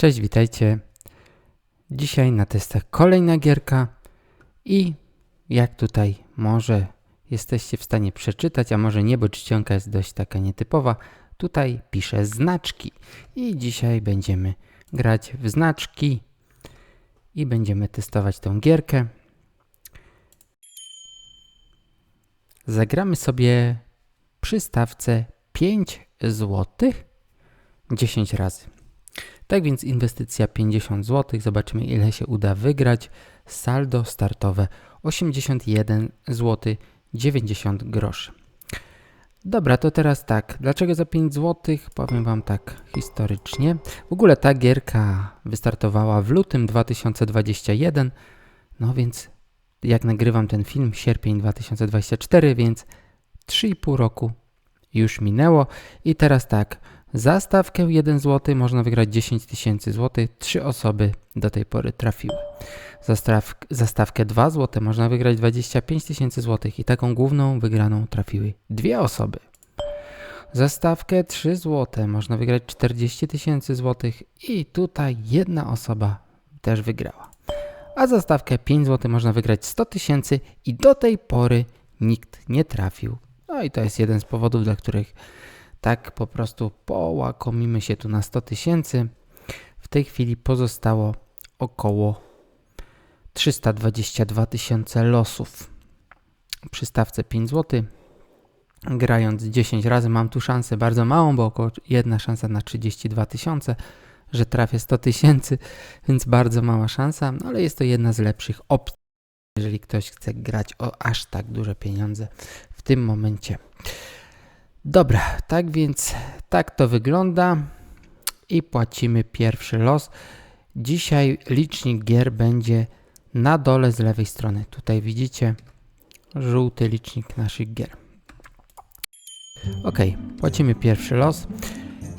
Cześć, witajcie. Dzisiaj na testach kolejna gierka i jak tutaj może jesteście w stanie przeczytać, a może nie, bo czcionka jest dość taka nietypowa, tutaj piszę znaczki i dzisiaj będziemy grać w znaczki i będziemy testować tą gierkę. Zagramy sobie przy stawce 5 zł 10 razy. Tak więc inwestycja 50 zł. Zobaczymy ile się uda wygrać. Saldo startowe 81 zł 90 groszy. Dobra, to teraz tak. Dlaczego za 5 zł? Powiem Wam tak historycznie. W ogóle ta gierka wystartowała w lutym 2021. No więc jak nagrywam ten film, sierpień 2024, więc 3,5 roku już minęło. I teraz tak. Za stawkę 1 zł można wygrać 10 tysięcy złotych. Trzy osoby do tej pory trafiły. Za, za stawkę 2 zł można wygrać 25 tysięcy złotych i taką główną wygraną trafiły dwie osoby. Za stawkę 3 zł można wygrać 40 tysięcy złotych i tutaj jedna osoba też wygrała. A za stawkę 5 zł można wygrać 100 tysięcy i do tej pory nikt nie trafił. No i to jest jeden z powodów, dla których tak po prostu połakomimy się tu na 100 tysięcy. W tej chwili pozostało około 322 tysiące losów. Przy stawce 5 zł. Grając 10 razy mam tu szansę bardzo małą, bo około jedna szansa na 32 tysiące, że trafię 100 tysięcy, więc bardzo mała szansa, no ale jest to jedna z lepszych opcji, jeżeli ktoś chce grać o aż tak duże pieniądze w tym momencie. Dobra, tak więc tak to wygląda i płacimy pierwszy los. Dzisiaj licznik gier będzie na dole z lewej strony. Tutaj widzicie żółty licznik naszych gier. Ok, płacimy pierwszy los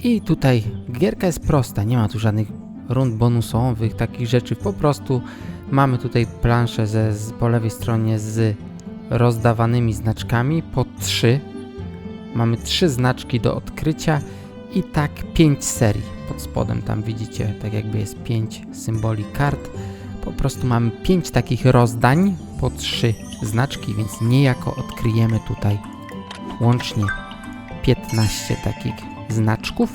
i tutaj gierka jest prosta, nie ma tu żadnych rund bonusowych, takich rzeczy. Po prostu mamy tutaj planszę ze, z, po lewej stronie z rozdawanymi znaczkami po trzy Mamy trzy znaczki do odkrycia i tak pięć serii. Pod spodem tam widzicie, tak jakby jest pięć symboli kart. Po prostu mamy pięć takich rozdań po trzy znaczki, więc niejako odkryjemy tutaj łącznie 15 takich znaczków.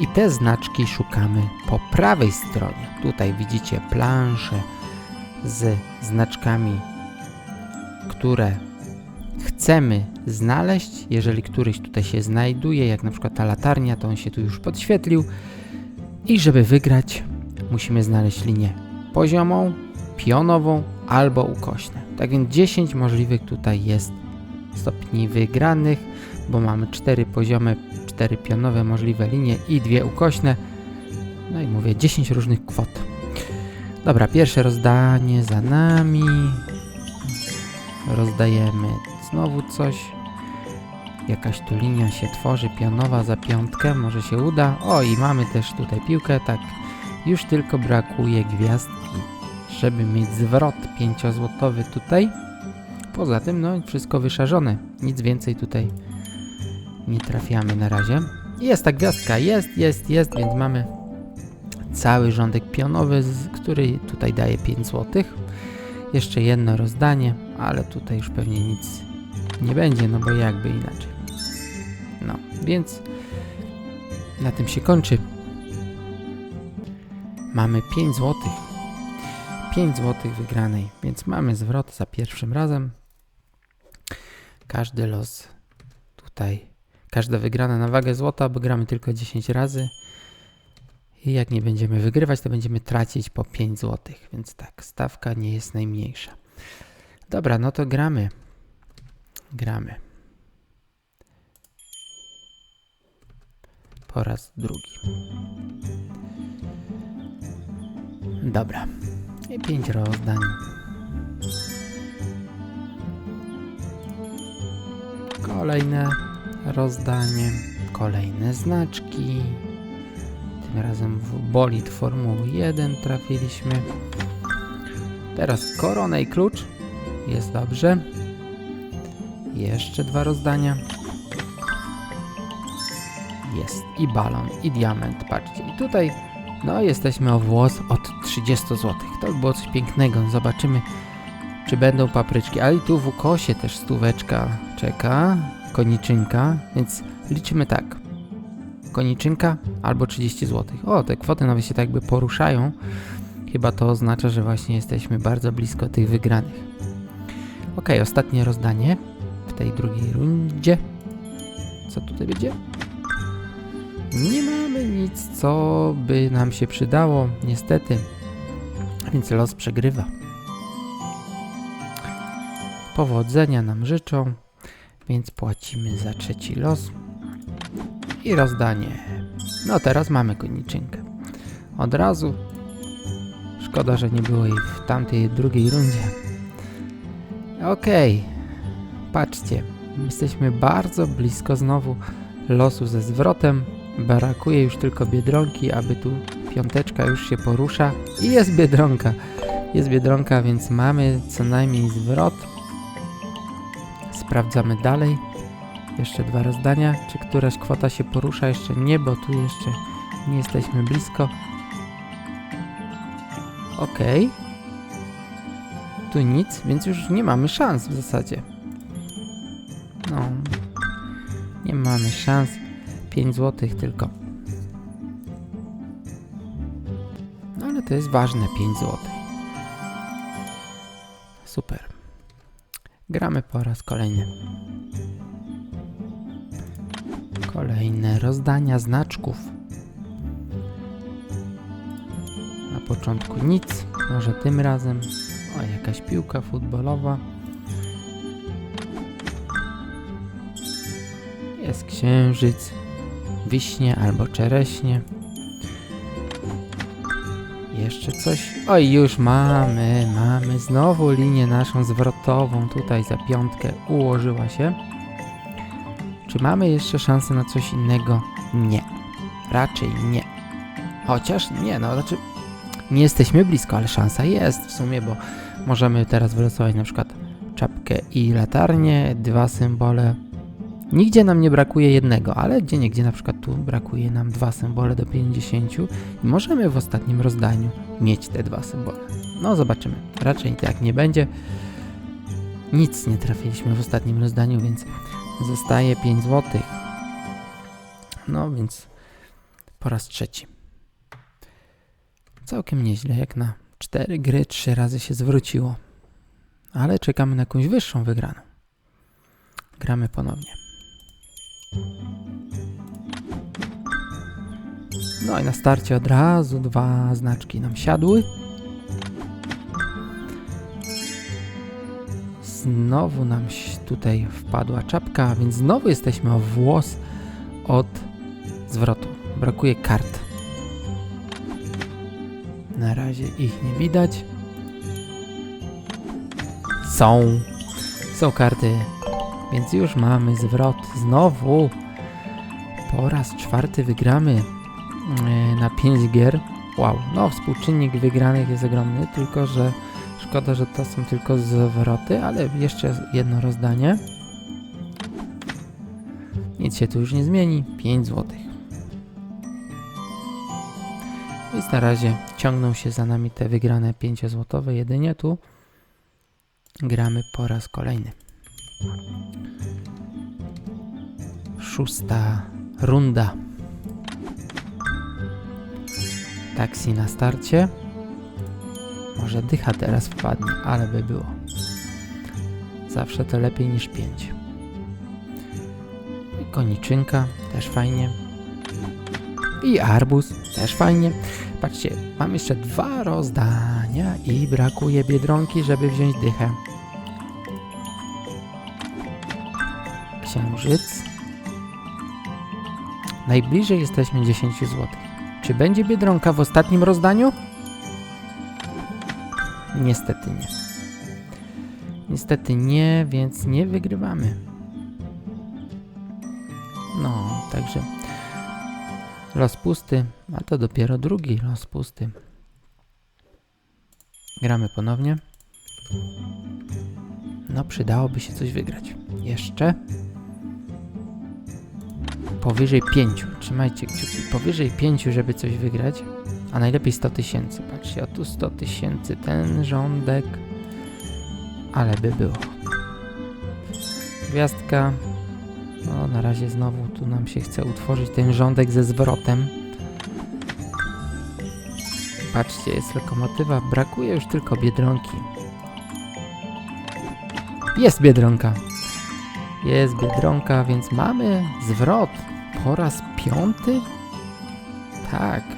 I te znaczki szukamy po prawej stronie. Tutaj widzicie planszę z znaczkami, które chcemy znaleźć, jeżeli któryś tutaj się znajduje, jak na przykład ta latarnia, to on się tu już podświetlił. I żeby wygrać, musimy znaleźć linię poziomą, pionową albo ukośne. Tak więc 10 możliwych tutaj jest stopni wygranych, bo mamy 4 poziome, 4 pionowe możliwe linie i dwie ukośne. No i mówię 10 różnych kwot. Dobra, pierwsze rozdanie za nami. Rozdajemy Znowu coś. Jakaś tu linia się tworzy, pionowa za piątkę, może się uda. O, i mamy też tutaj piłkę, tak. Już tylko brakuje gwiazdki, żeby mieć zwrot pięciozłotowy tutaj. Poza tym, no, wszystko wyszarzone. Nic więcej tutaj nie trafiamy na razie. Jest ta gwiazdka, jest, jest, jest, więc mamy cały rządek pionowy, który tutaj daje 5 zł. Jeszcze jedno rozdanie, ale tutaj już pewnie nic nie będzie, no bo jakby inaczej. No, więc na tym się kończy. Mamy 5 zł. 5 zł wygranej, więc mamy zwrot za pierwszym razem. Każdy los tutaj, każda wygrana na wagę złota, bo gramy tylko 10 razy. I jak nie będziemy wygrywać, to będziemy tracić po 5 zł, więc tak, stawka nie jest najmniejsza. Dobra, no to gramy gramy. Po raz drugi. Dobra. I pięć rozdań. Kolejne rozdanie. Kolejne znaczki. Tym razem w bolid Formuły 1 trafiliśmy. Teraz korona i klucz. Jest dobrze. Jeszcze dwa rozdania. Jest i balon, i diament, patrzcie. I tutaj No jesteśmy o włos od 30 zł. To by było coś pięknego. Zobaczymy, czy będą papryczki. Ale tu w ukosie też stóweczka czeka. Koniczynka, więc liczymy tak. Koniczynka albo 30 zł. O, te kwoty nawet się tak jakby poruszają. Chyba to oznacza, że właśnie jesteśmy bardzo blisko tych wygranych. Ok, ostatnie rozdanie w tej drugiej rundzie. Co tutaj będzie? Nie mamy nic, co by nam się przydało, niestety. Więc los przegrywa. Powodzenia nam życzą, więc płacimy za trzeci los. I rozdanie. No teraz mamy koniczynkę. Od razu. Szkoda, że nie było jej w tamtej drugiej rundzie. Okej. Patrzcie. Jesteśmy bardzo blisko znowu losu ze zwrotem. Brakuje już tylko Biedronki, aby tu piąteczka już się porusza. I jest Biedronka. Jest Biedronka, więc mamy co najmniej zwrot. Sprawdzamy dalej. Jeszcze dwa rozdania. Czy któraś kwota się porusza? Jeszcze nie, bo tu jeszcze nie jesteśmy blisko. Okej. Tu nic, więc już nie mamy szans w zasadzie. No. Nie mamy szans. 5 zł tylko. No ale to jest ważne 5 zł. Super. Gramy po raz kolejny. Kolejne rozdania znaczków. Na początku nic, może tym razem. O, jakaś piłka futbolowa. Jest księżyc, wiśnie albo czereśnie. Jeszcze coś. Oj, już mamy, mamy znowu linię naszą zwrotową tutaj za piątkę ułożyła się. Czy mamy jeszcze szansę na coś innego? Nie. Raczej nie. Chociaż nie, no znaczy nie jesteśmy blisko, ale szansa jest w sumie, bo możemy teraz wylosować na przykład czapkę i latarnię, dwa symbole. Nigdzie nam nie brakuje jednego, ale gdzie niegdzie na przykład tu brakuje nam dwa symbole do 50 i możemy w ostatnim rozdaniu mieć te dwa symbole. No zobaczymy. Raczej tak nie będzie. Nic nie trafiliśmy w ostatnim rozdaniu, więc zostaje 5 zł. No więc po raz trzeci. Całkiem nieźle, jak na cztery gry trzy razy się zwróciło. Ale czekamy na jakąś wyższą wygraną. Gramy ponownie. No i na starcie od razu dwa znaczki nam siadły. Znowu nam tutaj wpadła czapka, więc znowu jesteśmy o włos od zwrotu. Brakuje kart. Na razie ich nie widać. Są. Są karty. Więc już mamy zwrot. Znowu. Po raz czwarty wygramy e, na 5 gier. Wow. No, współczynnik wygranych jest ogromny, tylko że szkoda, że to są tylko zwroty, ale jeszcze jedno rozdanie. Nic się tu już nie zmieni. 5 złotych. Więc na razie ciągną się za nami te wygrane 5-złotowe jedynie tu. Gramy po raz kolejny. Szósta runda. Taksi na starcie. Może dycha teraz wpadnie, ale by było. Zawsze to lepiej niż 5. I koniczynka, też fajnie. I arbuz, też fajnie. Patrzcie, mam jeszcze dwa rozdania i brakuje biedronki, żeby wziąć dychę. Księżyc. Najbliżej jesteśmy 10 zł. Czy będzie biedronka w ostatnim rozdaniu? Niestety nie. Niestety nie, więc nie wygrywamy. No, także los pusty, a to dopiero drugi los pusty. Gramy ponownie. No, przydałoby się coś wygrać. Jeszcze. Powyżej pięciu. Trzymajcie kciuki. Powyżej pięciu, żeby coś wygrać. A najlepiej 100 tysięcy. Patrzcie, o tu 100 tysięcy, ten rządek, ale by było. Gwiazdka, no na razie znowu tu nam się chce utworzyć ten rządek ze zwrotem. Patrzcie, jest lokomotywa, brakuje już tylko Biedronki. Jest Biedronka. Jest Biedronka, więc mamy zwrot po raz piąty? Tak.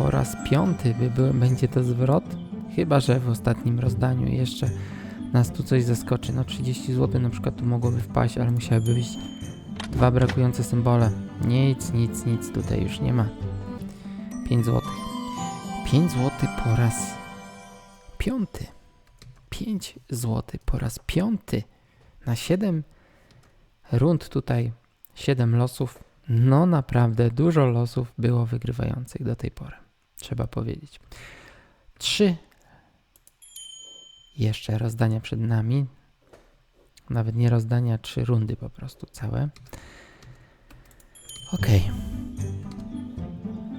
Po raz piąty by był, będzie to zwrot? Chyba, że w ostatnim rozdaniu jeszcze nas tu coś zaskoczy. No 30 zł na przykład tu mogłoby wpaść, ale musiałyby być dwa brakujące symbole. Nic, nic, nic tutaj już nie ma. 5 zł. 5 zł po raz piąty. 5 zł po raz piąty. Na 7 rund tutaj, 7 losów. No naprawdę dużo losów było wygrywających do tej pory. Trzeba powiedzieć. 3 jeszcze rozdania przed nami. Nawet nie rozdania, trzy rundy po prostu całe. Ok.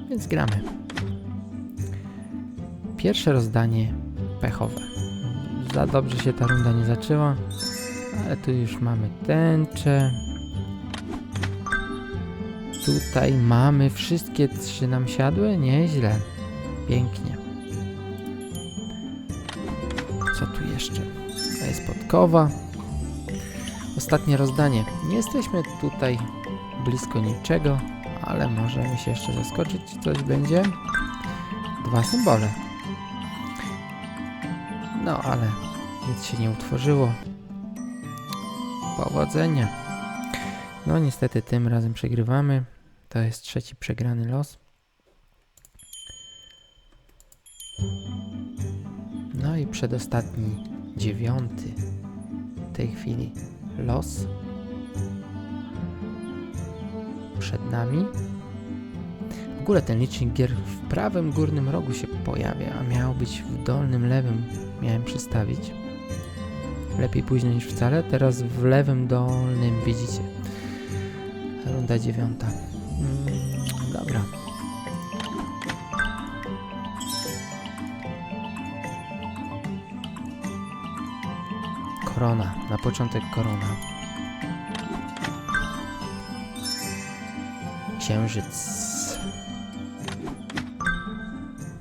Więc gramy. Pierwsze rozdanie pechowe. Za dobrze się ta runda nie zaczęła, ale tu już mamy tęczę. Tutaj mamy wszystkie trzy nam siadły. Nieźle. Pięknie. Co tu jeszcze? To jest podkowa. Ostatnie rozdanie. Nie jesteśmy tutaj blisko niczego, ale możemy się jeszcze zaskoczyć. Coś będzie. Dwa symbole. No, ale nic się nie utworzyło. Powodzenia. No, niestety tym razem przegrywamy. To jest trzeci przegrany los. No i przedostatni, dziewiąty w tej chwili los przed nami. W ogóle ten licznik gier w prawym górnym rogu się pojawia, a miał być w dolnym lewym. Miałem przystawić. Lepiej późno niż wcale. Teraz w lewym dolnym widzicie. Runda dziewiąta. Mm, dobra. Korona. Na początek korona. Księżyc.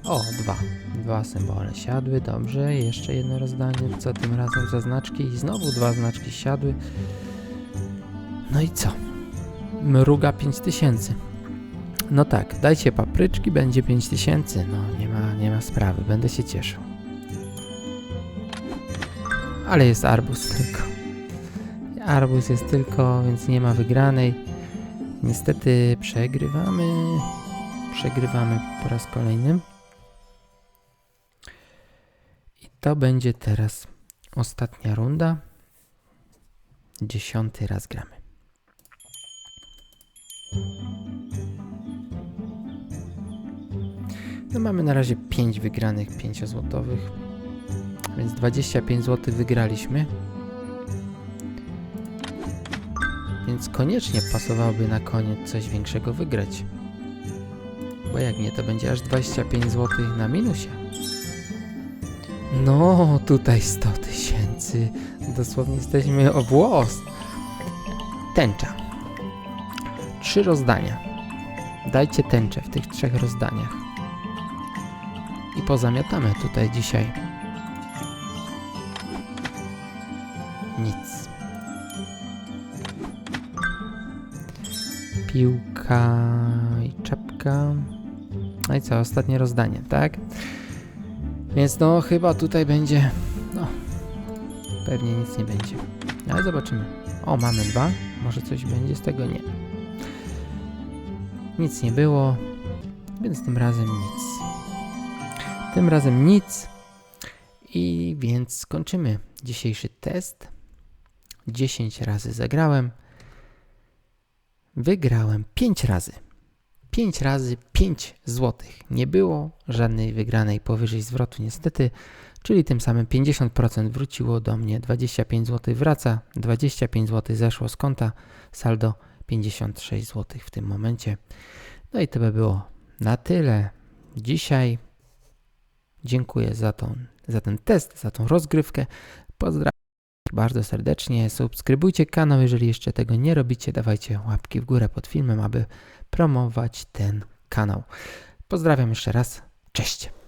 O, dwa. Dwa symbole siadły, dobrze. Jeszcze jedno rozdanie, co tym razem za znaczki. I znowu dwa znaczki siadły. No i co? Mruga 5000. No tak, dajcie papryczki, będzie 5000. No, nie ma, nie ma sprawy, będę się cieszył. Ale jest arbus tylko. Arbus jest tylko, więc nie ma wygranej. Niestety przegrywamy. Przegrywamy po raz kolejny. I to będzie teraz ostatnia runda. Dziesiąty raz gramy. No mamy na razie 5 wygranych 5 złotowych. Więc 25 zł wygraliśmy. Więc koniecznie pasowałoby na koniec coś większego wygrać. Bo jak nie, to będzie aż 25 zł na minusie. No, tutaj 100 tysięcy. Dosłownie jesteśmy o włos. Tęcza. Trzy rozdania. Dajcie tęczę w tych trzech rozdaniach. I pozamiatamy tutaj dzisiaj. Nic. Piłka i czapka. No i co, ostatnie rozdanie, tak? Więc no, chyba tutaj będzie. No, pewnie nic nie będzie. Ale zobaczymy. O, mamy dwa. Może coś będzie z tego? Nie. Nic nie było, więc tym razem nic. Tym razem nic. I więc skończymy dzisiejszy test. 10 razy zagrałem. Wygrałem 5 razy. 5 razy 5 złotych. Nie było żadnej wygranej powyżej zwrotu niestety, czyli tym samym 50% wróciło do mnie, 25 zł wraca, 25 zł zeszło z konta, saldo 56 zł w tym momencie. No i to by było na tyle. dzisiaj. Dziękuję za, tą, za ten test, za tą rozgrywkę. Pozdrawiam bardzo serdecznie. Subskrybujcie kanał, jeżeli jeszcze tego nie robicie. Dawajcie łapki w górę pod filmem, aby promować ten kanał. Pozdrawiam jeszcze raz. Cześć.